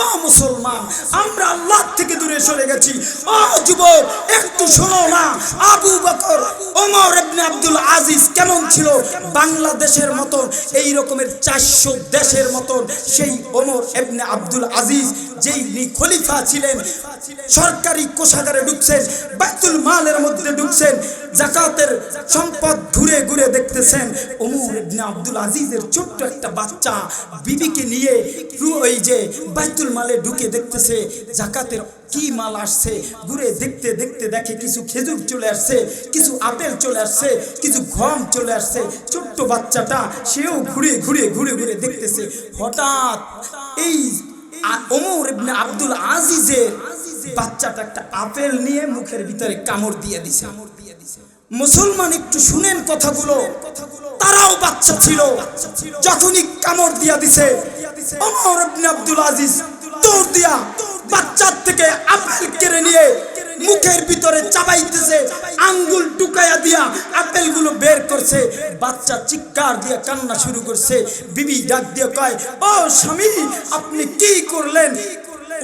ও মুসলমান, আমরা আল্লাহ থেকে দূরে সরে গেছি। ও যুবক, একটু শোনো না, আবু বকর, ওমর ইবনে আব্দুল আজিজ কেমন ছিল? বাংলাদেশের মতন, এই রকমের চারশো দেশের মতন সেই ওমর ইবনে আব্দুল আজিজ, যেই খলিফা ছিলেন সরকারি কোষাগারে ঢুকছেন বাইতুল মালের মধ্যে ঢুকছেন, জাকাতের সম্পদ ঘুরে ঘুরে দেখতেছেন। ওমর ইবনে আব্দুল আজিজের ছোট্ট একটা বাচ্চা বিবিকে নিয়ে ওই যে বাইতুল মালে ঢুকে দেখতেছে, জাকাতের কি মাল আসছে, ঘুরে দেখতে দেখতে দেখে কিছু খেজুর চলে আসছে, কিছু আপেল চলে আসছে, কিছু গম চলে আসছে। ছোট্ট বাচ্চাটা সেও ঘুরে ঘুরে ঘুরে ঘুরে দেখতেছে। হঠাৎ এই ওমর ইবনে আব্দুল আজিজের বাচ্চাটা একটা আপেল নিয়ে মুখের ভিতরে কামড় দিয়ে দিছে। মুসলমান একটু শুনেন কথাগুলো। তারাও বাচ্চা ছিল। যখনই কামড় দিয়া দিছে, ওমর ইবনে আব্দুল আজিজ দৌড় দিয়া বাচ্চার থেকে আপেল কেড়ে নিয়ে মুখের ভিতরে চাবাইতেছে, আঙ্গুল টুকাইয়া দিয়া আপেলগুলো বের করছে। বাচ্চা চিৎকার দিয়ে কান্না শুরু করছে। বিবি ডাক দিয়ে কয়, ও স্বামী, আপনি কি করলেন?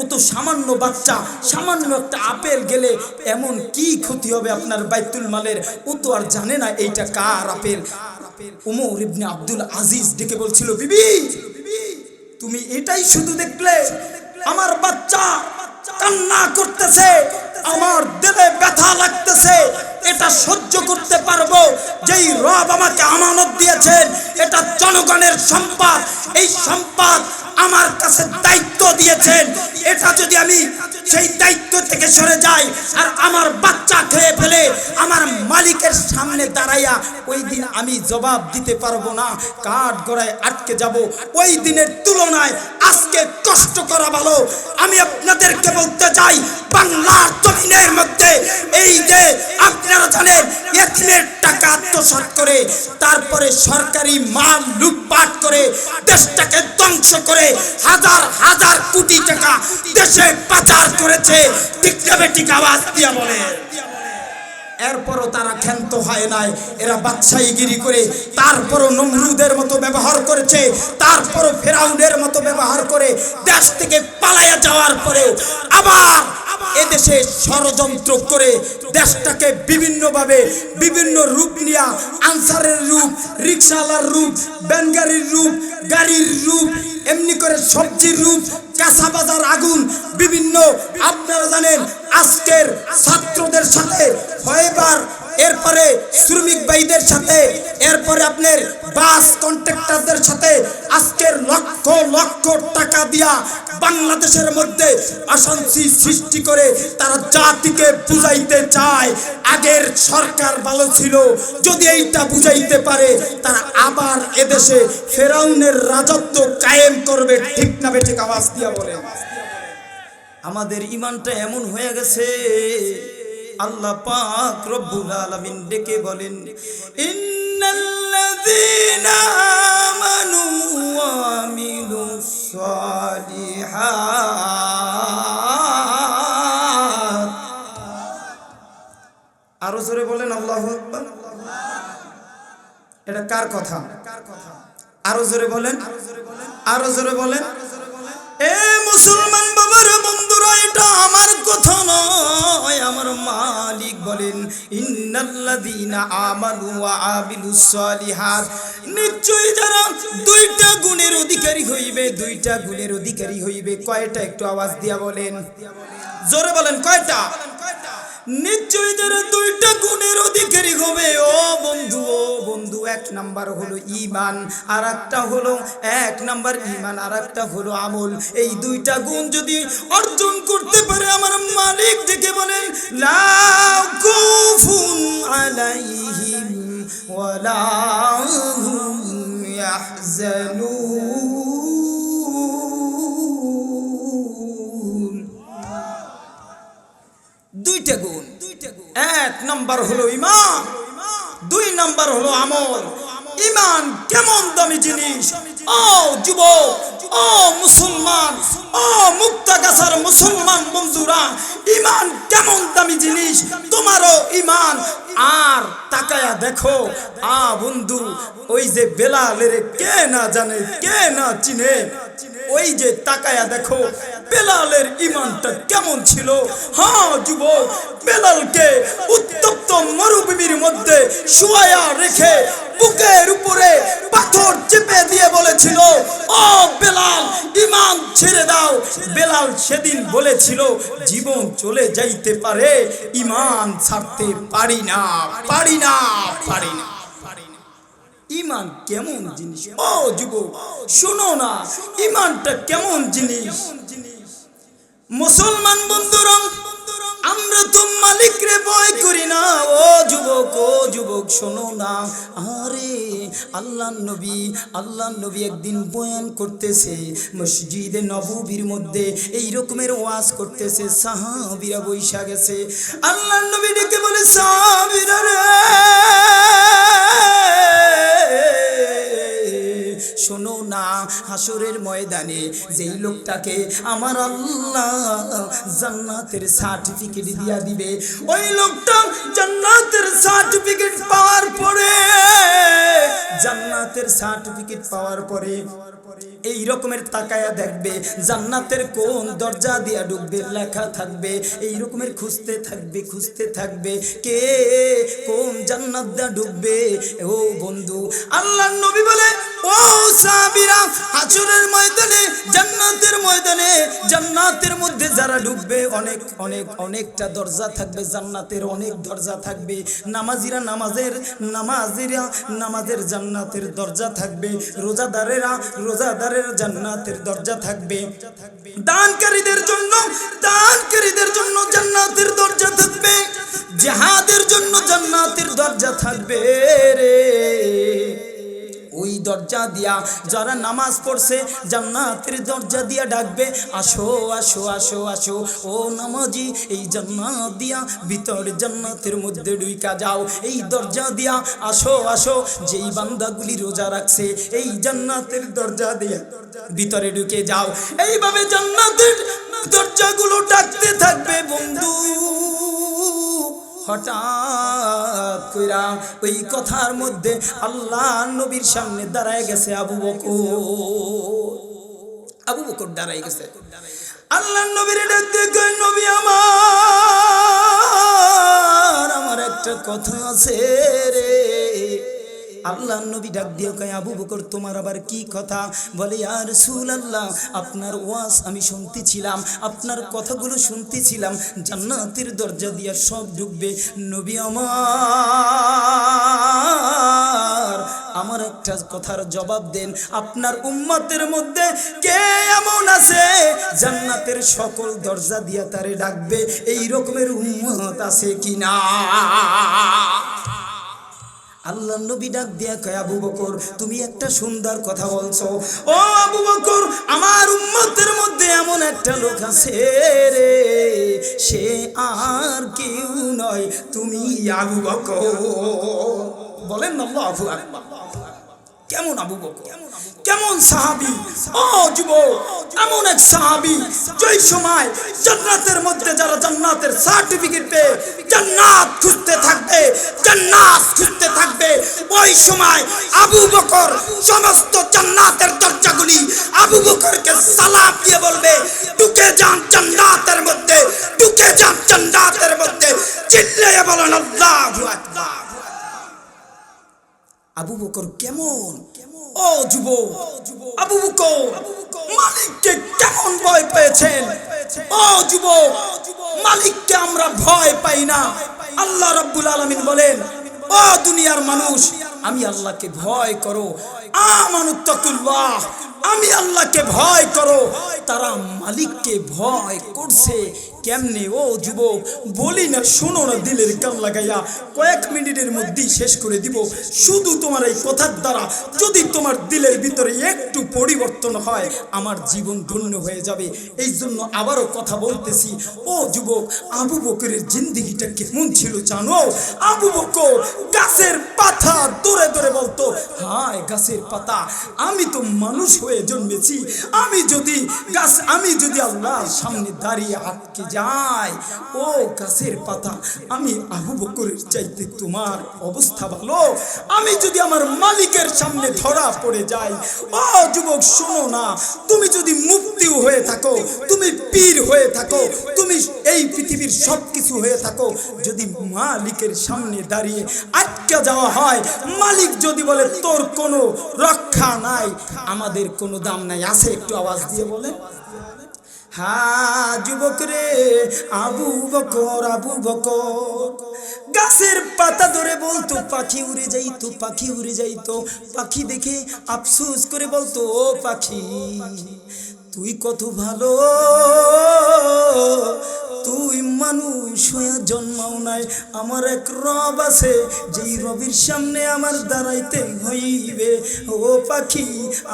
ও তো সামান্য বাচ্চা, সামান্য একটা আপেল গেলে এমন কি ক্ষতি হবে আপনার বাইতুল মালের? ও তো আর জানে না এইটা কার apple. Umar ibn Abdul Aziz ডেকে বলছিল, বিবি, তুমি এটাই শুধু দেখলে? আমার বাচ্চা কান্না করতেছে, আমার দিলে ব্যথা লাগতেছে, এটা সহ্য করতে পারব। যেই রব আমাকে আমানত দিয়েছেন, এটা জনগণের সম্পদ। এই সম্পদ আমার কাছে দায়িত্ব দিয়েছেন। এটা যদি আমি সেই দায়িত্ব থেকে সরে যাই, আর আমার বাচ্চা খেয়ে ফেলে আমার মালিকের সামনে দাঁড়াইয়া ওই দিন আমি জবাব দিতে পারব না, কাঠ গড়ায় আটকে যাব। ওই দিনের তুলনায় আজকে কষ্ট করা ভালো। আমি আপনাদেরকে বলতে চাই, বাংলার জমিনের মধ্যে এই যে আপনারা জানেন, এতিমের টাকা আত্মসাৎ করে, তারপরে সরকারি মাল লুটপাট করে, দেশটাকে ধ্বংস করে হাজার হাজার কোটি টাকা দেশে পাচার করেছে। ঠিক ঠিক আওয়াজ দিয়া বলে। এরপরও তারা ক্ষান্ত হয় নাই। এরা বাদশাহীগিরি করে তারপরও নমরুদের মতো ব্যবহার করেছে। তারপরও ফেরাউনের মতো ব্যবহার করে দেশ থেকে পালাইয়া যাওয়ার পরে আবার এদেশে ষড়যন্ত্র করে দেশটাকে বিভিন্নভাবে বিভিন্ন রূপ নিয়া আনসারের রূপ রিক্সাওয়ালার রূপ, ব্যানগাড়ির রূপ, গাড়ির রূপ, এমনি করে সবজির রূপ কাঁচাবাজার আগুন, বিভিন্ন আপনারা জানেন আজকের ছাত্রদের সাথে হয়েবার এরপরে শ্রমিক ভাইদের সাথে, এরপরে আপনার বাস কন্ট্রাক্টরদের সাথে আজকের লক্ষ লক্ষ টাকা দিয়া বাংলাদেশের মধ্যে অশান্তি সৃষ্টি করে তারা জাতিকে বুঝাইতে চায়। আগের সরকার ভালো ছিল, যদি এইটা বুঝাইতে পারে, তারা আবার এদেশে ফেরাউনের রাজত্ব কায়েম করবে, ঠিক না বেঠিক আওয়াজ দিয়া বলে আমাদের ইমানটা এমন হয়ে গেছে আল্লাহ পাক রব্বুল আলামিন ডেকে বলেন, ইন্নাল্লাযীনা আমানু ওয়া আমিলুস সালিহাত। আরও জোরে বলেন, আল্লাহু আকবার। এটা কার কথা? আরও জোরে বলেন, আরও জোরে বলেন। এ মুসলমান বাবার, বন্ধুরা, এটা আমার বলেন নিশ্চয়ই যারা দুইটা গুণের অধিকারী হইবে, দুইটা গুণের অধিকারী হইবে। কয়টা একটু আওয়াজ দিয়া বলেন? জোরে বলেন, কয়টা? নিশ্চয়ই তারা দুইটা গুণের অধিকারী হবে, ও বন্ধু ও বন্ধু, এক নাম্বার হলো ইমান আর একটা হলো এক নাম্বার ইমান আর একটা হলো আমল। এই দুইটা গুণ যদি অর্জন করতে পারে, আমার মালিক ডেকে বলেন, লা খুফুন আলাইহিম ওয়ালা হুম ইয়াহজানুন। নাম্বার হলো ইমান দুই নাম্বার হলো আমল। ইমান কেমন দামি জিনিস? ও যুবক ও মুসলমান, ও মুক্তাগাছার মুসলমান বন্ধুরা ইমান কেমন দামি জিনিস? তোমারও ইমান আর তাকায়া দেখো, আ বন্ধু, ওই যে বেলালের কে না জানে, কে না চিনে? ওই যে তাকায়া দেখো, বেলালের ইমানটা কেমন ছিল? হ্যাঁ যুবক, বেলালকে উত্তপ্ত মরুভূমির মধ্যে শুয়ায়া রেখে বুকের উপরে পাথর চেপে দিয়ে বলেছিল, ও বেলাল ইমান ছেড়ে দাও। বেলাল সেদিন বলেছিল, জীবন চলে যাইতে পারে ইমান ছাড়তে পারি না পারি না পারি না। ইমান কেমন জিনিস? ও যুবক, শোনো না ইমানটা কেমন জিনিস? মুসলমান বন্ধুরা আমরা তো মালিক রে, ভয় করি না। ও যুবক ও যুবক, শোনো না। আরে আল্লাহ নবী আল্লাহ নবী একদিন বয়ান করতেছে, মসজিদে নববীর মধ্যে এই রকমের ওয়াজ করতেছে, সাহাবিরা বৈশা গেছে। আল্লাহ নবী ডেকে বলে, সাহাবীরা রে! হাসরের ময়দানে যেই লোকটাকে আমার আল্লাহ জান্নাতের সার্টিফিকেট দিয়া দিবে, ওই লোকটা জান্নাতের সার্টিফিকেট পাওয়ার পরে, জান্নাতের সার্টিফিকেট পাওয়ার পরে এই রকমের তাকায়া দেখবে, জান্নাতের কোন দরজা দিয়া ঢুকবে, লেখা থাকবে, এই রকমের খুঁজতে থাকবে খুঁজতে থাকবে, কে কোন জান্নাত দিয়া ঢুকবে, ও বন্ধু। আল্লাহ নবী বলে, ও সাহাবীরা হাসরের ময়দানে, জান্নাতের ময়দানে, জান্নাতের মধ্যে যারা ঢুকবে, অনেক অনেক, অনেকটা দরজা থাকবে, জান্নাতের অনেক দরজা থাকবে। নামাজিরা নামাজের নামাজিরা নামাজের জান্নাতের দরজা থাকবে। রোজাদারেরা রোজাদারের জান্নাতের দরজা থাকবে। দানকারীদের জন্য দানকারীদের জন্য জান্নাতের দরজা থাকবে। জাহাদের জন্য জান্নাতের দরজা থাকবে রে। ওই দরজা দিয়া যারা নামাজ পড়ছে জান্নাতের দরজা দিয়া ডাকবে, আসো আসো আসো আসো, ও নামাজি, এই জান্নাত দিয়া ভিতর জান্নাতের মধ্যে ঢুইকা যাও, এই দরজা দিয়া আসো আসো, যেই বান্দাগুলি রোজা রাখছে, এই জান্নাতের দরজা দিয়া ভিতরে ঢুকে যাও। এইভাবে জান্নাতের দরজাগুলো ডাকতে থাকবে বন্ধু। হঠাৎ কইরা ওই কথার মধ্যে আল্লাহ নবীর সামনে দাঁড়ায় গেছে আবু বকর। আবু বকর দাঁড়ায় গেছে। আল্লাহ নবীর ডাক দিয়ে নবী আমার আমার একটা কথা আছে রে। আল্লাহ নবী ডাক দিয়ে কয়, আবু বকর, তোমার আবার কি কথা? বলে আর সুল আল্লাহ আপনার ওয়াস আমি শুনতেছিলাম, আপনার কথাগুলো শুনতেছিলাম, জান্নাতের দরজা দিয়ে সব ঢুকবে, নবী আমার আমার একটা কথার জবাব দেন, আপনার উম্মতের মধ্যে কে এমন আছে, জান্নাতের সকল দরজা দিয়া তারে ডাকবে, এই রকমের উম্মত আছে কিনা? আল্লাহ নবী ডাক দিয়া কয়, আবু বকর, তুমি একটা সুন্দর কথা বলছো। ও আবু বকর, আমার উম্মতের মধ্যে এমন একটা লোক আছে রে। সে আর কেউ নয়, তুমি আবু বকর। বলেন না আবু আকবার। কেমন আবু বকর? কেমন সাহাবি? ও যুবক এমন এক সাহাবি যেই সময় জান্নাতের মধ্যে যারা জান্নাতের সার্টিফিকেট পেয়ে জান্নাত খুঁজতে থাকবে জান্নাত খুঁজতে থাকবে ওই সময় আবু বকর সমস্ত জান্নাতের দরজাগুলি আবু বকরকে সালাম দিয়ে বলবে ঢুকে যান জান্নাতের মধ্যে ঢুকে যান জান্নাতের মধ্যে। চিল্লিয়ে বলেন আল্লাহু আকবার। আবু বকর কেমন? ও যুব আবু বকর মালিককে কেমন ভয় পেয়েছেন? ও যুব মালিককে আমরা ভয় পাই না। আল্লাহ রাব্বুল আলামিন বলেন, ও দুনিয়ার মানুষ, আমি আল্লাহকে ভয় করো। আমানুত্তাকুল্লাহ আমি আল্লাহকে ভয় করো। তারা মালিককে ভয় করছে। কেমনে? ও যুবক, বলি না, শোনো না দিলের কান লাগাইয়া কয়েক মিনিটের মধ্যেই শেষ করে দিব। শুধু তোমার এই কথার দ্বারা যদি তোমার দিলের ভিতরে একটু পরিবর্তন হয়, আমার জীবন ধন্য হয়ে যাবে। এই জন্য আবারও কথা বলতেছি। ও যুবক, আবু বকরের জিন্দিগিটা কেমন ছিল জানো? আবু বকর গাছের পাতা দৌড়ে দৌড়ে বলতো, হায়, গাছের পাতা, আমি তো মানুষ হয়ে হয়ে জন্মেছি? আমি যদি গাছ, আমি যদি আল্লাহর সামনে দাঁড়িয়ে আটকে যাই, ও গাছের পাতা, আমি আবু বকরের চাইতে তোমার অবস্থা ভালো। আমি যদি আমার মালিকের সামনে ধরা পড়ে যাই, ও যুবক, শোনো না, তুমি যদি মুক্তিও হয়ে থাকো, তুমি পীর হয়ে থাকো, তুমি এই পৃথিবীর সব কিছু হয়ে থাকো, যদি মালিকের সামনে দাঁড়িয়ে আটকে যাওয়া হয়, মালিক যদি বলে, তোর কোনো রক্ষা নাই, আমাদের কোনো দাম নাই। আছে একটু আওয়াজ দিয়ে বলেন। হ্যাঁ যুবক রে, আবু বকর আবু বকর। গাছের পাতা ধরে বলতো, পাখি উড়ে যাইতো, পাখি উড়ে যাইতো। পাখি দেখে আফসোস করে বলতো, ও পাখি, তুই কত ভালো। তুই মানুষ হয়ে জন্মাও নাই। আমার এক রব আছে, যেই রবির সামনে আমার দাঁড়াইতে হইবে। ও পাখি,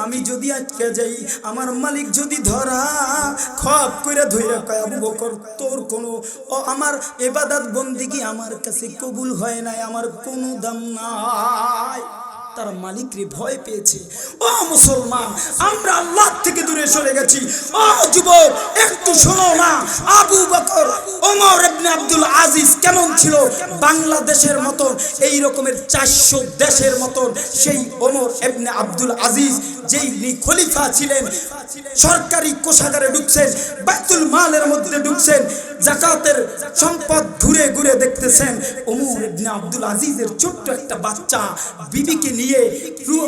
আমি যদি আটকে যাই, আমার মালিক যদি ধরা, খপ করে ধইরা কয় বকর, তোর কোনো ও আমার এবাদাত বন্দিগি আমার কাছে কবুল হয় নাই, আমার কোনো দাম নাই। তার মালিকরে ভয় পেয়েছে। ও মুসলমান, আমরা আল্লাহ থেকে দূরে সরে গেছি। ও যুবক, একটু শোনো না। আবু বকর, ওমর ইবনে আব্দুল আজিজ কেমন ছিল? বাংলাদেশের মতন, এই রকমের চারশো দেশের মতন সেই ওমর ইবনে আব্দুল আজিজ, যেই নি খলিফা ছিলেন, সরকারি কোষাগারে ঢুকছেন, বাইতুল মালের মধ্যে ঢুকছেন, জাকাতের সম্পদ ঘুরে ঘুরে দেখতেছেন। ওমর ইবনে আব্দুল আজিজের ছোট্ট একটা বাচ্চা, বিবিকে নিয়ে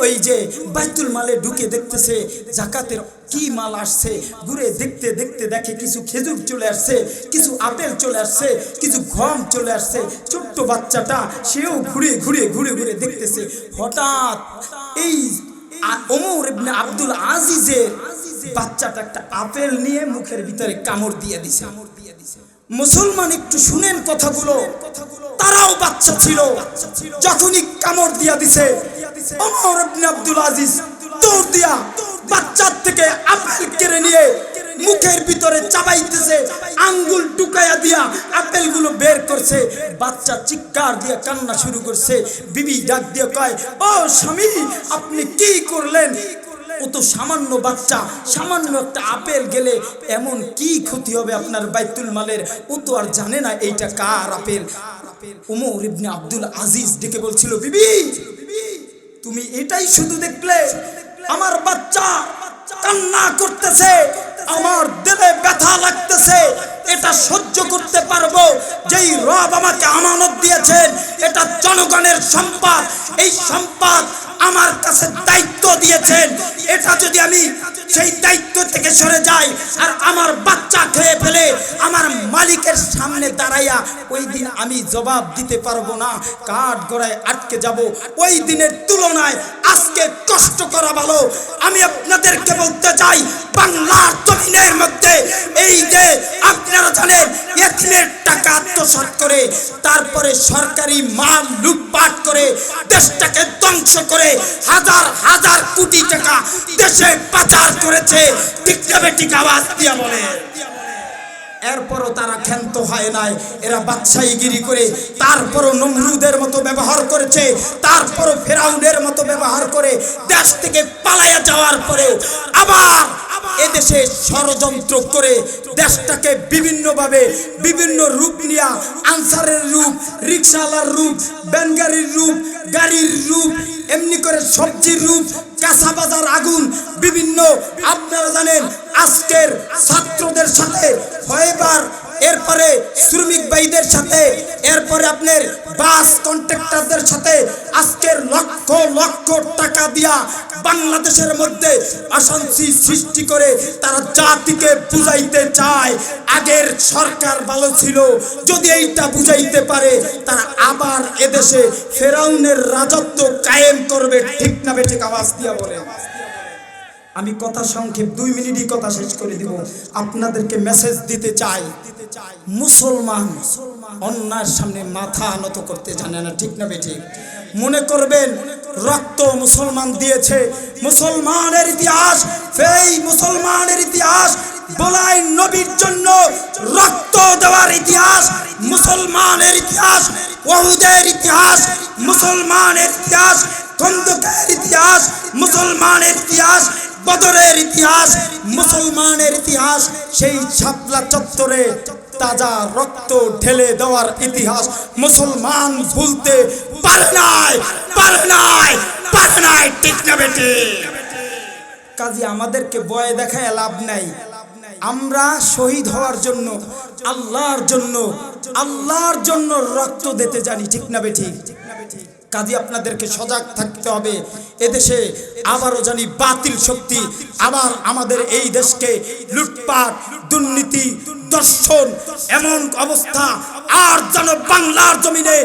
ওই যে বাইতুল মালে ঢুকে দেখতেছে, জাকাতের কি মাল আসছে, ঘুরে দেখতে দেখতে দেখে কিছু খেজুর চলে আসছে, কিছু আপেল চলে আসছে, কিছু গম চলে আসছে, ছোট্ট বাচ্চাটা সেও ঘুরে ঘুরে ঘুরে ঘুরে দেখতেছে। হঠাৎ এই ওমর আব্দুল আজিজের বাচ্চাটা একটা আপেল নিয়ে মুখের ভিতরে কামড় দিয়ে দিছে কামড় দিয়ে দিছে। মুসলমান একটু শুনেন কথাগুলো। তারাও বাচ্চা ছিল। যখনই কামড় দিয়া দিছে ইবনে আব্দুল আজিজ দৌড় দিয়া বাচ্চার থেকে আপেল কেড়ে নিয়ে মুখের ভিতরে চাবাইতেছে, আঙ্গুল টুকাইয়া দিয়া আপেলগুলো বের করছে। বাচ্চা চিৎকার দিয়ে কান্না শুরু করছে, বিবি ডাক দিয়ে কয়, ও স্বামী, আপনি কি করলেন? ও তো সামান্য বাচ্চা, সামান্য একটা আপেল গেলে এমন কি ক্ষতি হবে আপনার বাইতুল মালের? ও তো আর জানে না এইটা কার apple. Umar ibn Abdul Aziz ডেকে বলছিল, বিবি, তুমি এটাই শুধু দেখলে আমার বাচ্চা কান্না করতেছে। আমার দিলে ব্যথা লাগতেছে। এটা সহ্য করতে পারব। যেই রব আমাকে আমানত দিয়েছেন, এটা জনগণের সম্পদ। এই সম্পদ আমার কাছে দায়িত্ব দিয়েছেন। এটা যদি আমি সেই দায়িত্ব থেকে সরে যাই আর আমার বাচ্চা খেয়ে ফেলে, আমার মালিকের সামনে দাঁড়াইয়া ওই দিন আমি জবাব দিতে পারব না। কাঠ গড়ায় আটকে যাব। ওই দিনের তুলনায় আজকে কষ্ট করা ভালো। আমি আপনাদেরকে বলতে চাই, বাংলার জমিনের মধ্যে এই যে আপনারা জানেন এথিনের টাকা আত্মসাৎ করে, তারপরে সরকারি মাল লুটপাট করে, দেশটাকে ধ্বংস করে হাজার হাজার কোটি টাকা দেশে পাচার করেছে। ঠিক আওয়াজ দিয়া বলে এরপরও তারা ক্ষান্ত হয় নাই। এরা বাদশাহীগিরি করে তারপরও নমরুদের মতো ব্যবহার করেছে, তারপরও ফেরাউনের মতো ব্যবহার করে দেশ থেকে পালাইয়া যাওয়ার পরেও আবার এদেশে ষড়যন্ত্র করে দেশটাকে বিভিন্নভাবে বিভিন্ন রূপ নিয়া আনসারের রূপ রিক্সাওয়ালার রূপ, ব্যানগাড়ির রূপ, গাড়ির রূপ, এমনি করে সবজির রূপ কাঁচা বাজার আগুন বিভিন্ন আপনারা জানেন আজকের ছাত্রদের সাথে হয়েবার এরপরে শ্রমিক ভাইদের সাথে, এরপরে আপনার বাস কন্ট্রাক্টরদের সাথে আজকের লক্ষ লক্ষ টাকা দিয়া বাংলাদেশের মধ্যে অশান্তি সৃষ্টি করে তারা জাতিকে বুঝাইতে চায়। আগের সরকার ভালো ছিল, যদি এইটা বুঝাইতে পারে, তারা আবার এদেশে ফেরাউনের রাজত্ব কায়েম করবে। ঠিক না বেঠিক আওয়াজ দিয়া বলে আমি কথা সংক্ষেপ দুই মিনিটই কথা শেষ করে দিব। আপনাদেরকে মেসেজ দিতে চাই। মুসলমান অন্যার সামনে মাথা নত করতে জানে না, ঠিক না বেঠিক? মনে করবেন, রক্ত মুসলমান দিয়েছে। মুসলমানের ইতিহাস, সেই মুসলমানের ইতিহাস বলাই নবীর জন্য রক্ত দেওয়ার ইতিহাস, মুসলমানের ইতিহাস, ওহুদের ইতিহাস, মুসলমানের ইতিহাস, খন্দকের ইতিহাস, মুসলমানের ইতিহাস বদরের ইতিহাস, মুসলমানের ইতিহাস, সেই শাপলা চত্বরে তাজা রক্ত ঢেলে দেওয়ার ইতিহাস মুসলমান ভুলতে পারে নাই পারে নাই পারে নাই, ঠিক না বেটি। কাজী আমাদেরকে বয়ে দেখায় লাভ নাই। আমরা শহীদ হওয়ার জন্য, আল্লাহর জন্য আল্লাহর জন্য রক্ত দিতে জানি, ঠিক না বেঠি কাজী আপনাদেরকে সজাগ থাকতে হবে। এদেশে আবারও জানি বাতিল শক্তি। আবার আমাদের এই দেশকে লুটপাট, দুর্নীতি দর্শন এমন অবস্থা আর যেন বাংলার জমিনে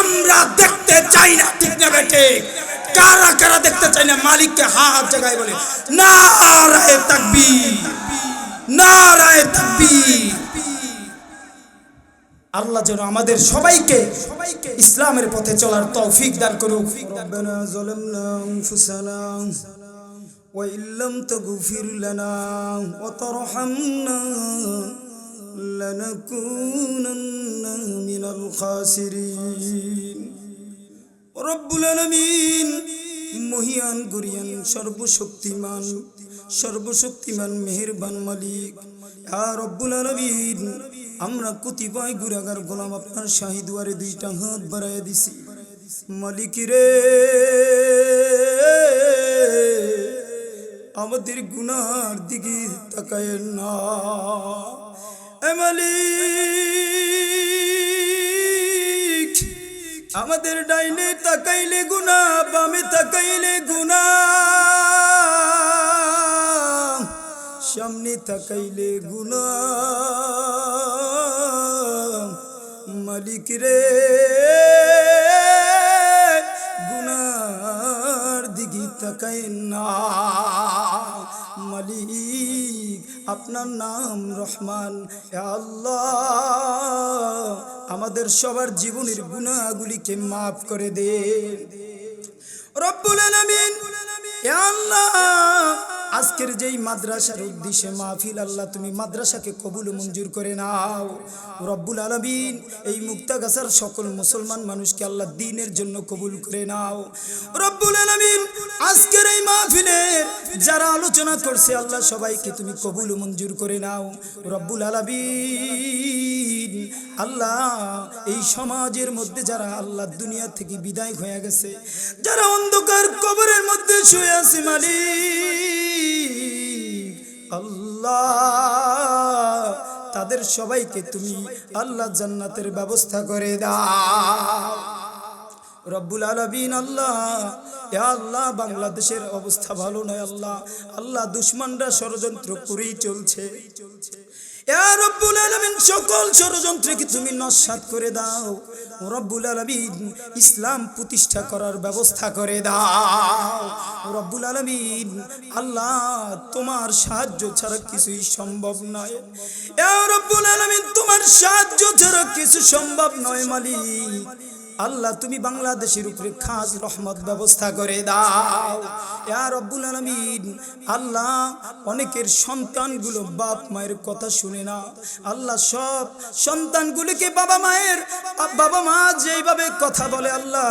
আমরা দেখতে চাই না। ঠিক না বেঠে কারা কারা দেখতে চাই না? মালিককে হাত জায়গায় বলে না রায় তাকবি না রায় তাকবি আল্লাহ যেন আমাদের সবাইকে সবাইকে ইসলামের পথে চলার তৌফিক দান করুক। রব্বানা যালামনা আনফুসানা ওয়া ইল্লাম তাগফির লানা ওয়া তারহামনা লানাকুনান্না মহিয়ান সর্বশক্তিমান সর্বশক্তিমান, মেহেরবান মালিক। ইয়া রব্বুল আলামিন আমরা কতিপয় গুরাগার গোলাম আপনার শাহী দুয়ারে দুইটা হাত বাড়াইয়া দিছি। মালিক রে, আমাদের গুনার দিকে তাকায় না। মালিক, আমাদের ডাইনে তাকাইলে গুনা বামে তাকাইলে গুনা সামনে তাকাইলে গুনা মালিক রে। গুনার দিকে তাকায় না। মালিক, আপনার নাম রহমান। আল্লাহ, আমাদের সবার জীবনের গুনাহগুলিকে মাফ করে দে। রব্বুল আলামিন আল্লাহ আজকের যেই মাদ্রাসার উদ্দেশ্যে মাহফিল, আল্লাহ তুমি মাদ্রাসাকে কবুল মঞ্জুর করে নাও। রব্বুল আলামিন এই মুক্তাগাছার সকল মুসলমান মানুষকে আল্লাহ দিনের জন্য কবুল করে নাও। রব্বুল আলামিন আজকের এই মাহফিলে যারা আলোচনা করছে, আল্লাহ সবাইকে তুমি কবুল মঞ্জুর করে নাও। রব্বুল আলামিন আল্লাহ এই সমাজের মধ্যে যারা আল্লাহ দুনিয়া থেকে বিদায় হয়ে গেছে, যারা অন্ধকার কবরের মধ্যে শুয়ে আছে, মালিক। আল্লাহ, তাদের সবাইকে তুমি আল্লাহ জান্নাতের ব্যবস্থা করে দাও। রব্বুল আলবিন আল্লাহ আল্লাহ, বাংলাদেশের অবস্থা ভালো নয় আল্লাহ। আল্লাহ দুশ্মনরা ষড়যন্ত্র করেই চলছে। এ রব্বুল আলমিন, সকল ষড়যন্ত্রকে তুমি নস্বাত করে দাও। রব্বুল আলমিন, ইসলাম প্রতিষ্ঠা করার ব্যবস্থা করে দাও। রব্বুল আলমিন, আল্লাহ তোমার সাহায্য ছাড়া কিছুই সম্ভব নয়। রব্বুল আলমিন, তোমার সাহায্য ছাড়া কিছু সম্ভব নয় মালিক। আল্লাহ, তুমি বাংলাদেশের উপরে খাস রহমত ব্যবস্থা করে দাও। ইয়া রব্বুল আলামিন, আল্লাহ অনেকের সন্তানগুলো বাপ মায়ের কথা শুনে না। আল্লাহ সব সন্তানগুলোকে বাবা মায়ের, বাবা মা যেইভাবে কথা বলে, আল্লাহ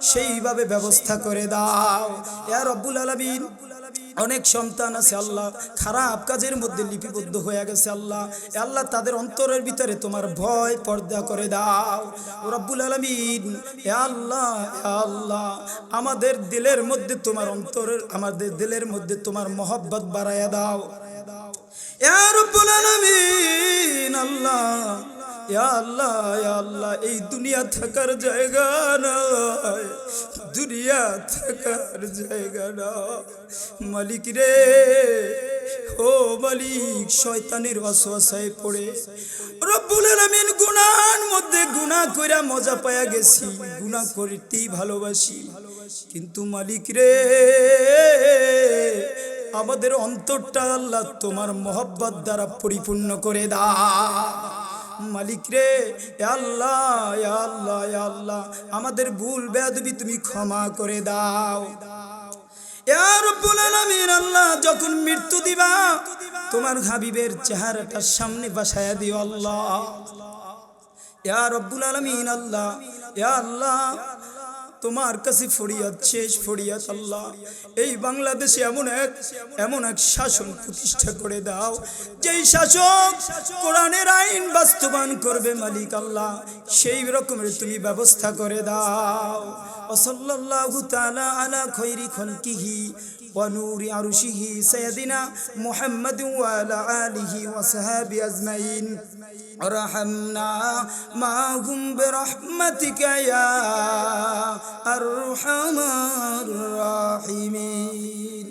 সেইভাবে ব্যবস্থা করে দাও। ইয়া রব্বুল আলামিন অনেক সন্তান আছে আল্লাহ, খারাপ কাজের মধ্যে লিপিবদ্ধ হয়ে গেছে আল্লাহ। আল্লাহ তাদের অন্তরের ভিতরে তোমার ভয় পর্দা করে দাও। রব্বুল আলমিন আল্লাহ আল্লাহ, আমাদের দিলের মধ্যে তোমার অন্তরের, আমাদের দিলের মধ্যে তোমার মহব্বত বাড়াইয়া দাও। আল্লাহ আল্লাহ আল্লাহ, এই দুনিয়া থাকার জায়গা নয় দুনিয়া থাকার জায়গা না। মালিক রে, ও মালিক, শয়তানের অসহায় পড়ে। রব্বুল আলামিন গুনার মধ্যে গুনাহ কইরা মজা পায়া গেছি, গুনাহ করতেই ভালোবাসি। কিন্তু মালিক রে, আমাদের অন্তরটা আল্লাহ তোমার মহব্বত দ্বারা পরিপূর্ণ করে দা মালিক রে আল্লাহ আল্লাহ আল্লাহ, আমাদের ভুল বেদবি তুমি ক্ষমা করে দাও। আল্লাহ, যখন মৃত্যু দিবা, তোমার হাবিবের চেহারাটা সামনে বাসায় দিও আল্লাহ। আল্লাহ আল্লাহ তোমার কাছে ফরিয়াদ, শেষ ফরিয়াদ আল্লাহ। এই বাংলাদেশে এমন এক এমন এক শাসন প্রতিষ্ঠা করে দাও, যেই শাসক কোরআনের আইন বাস্তবায়ন করবে মালিক আল্লাহ, সেই রকমের তুমি ব্যবস্থা করে দাও। ওসল্লাল্লাহু তাআলা আলা খৈরি খলকিহি ونور عرشه سيدنا محمد وعلى آله وصحابه أجمعين. ارحمنا معهم برحمتك يا أرحم الراحمين.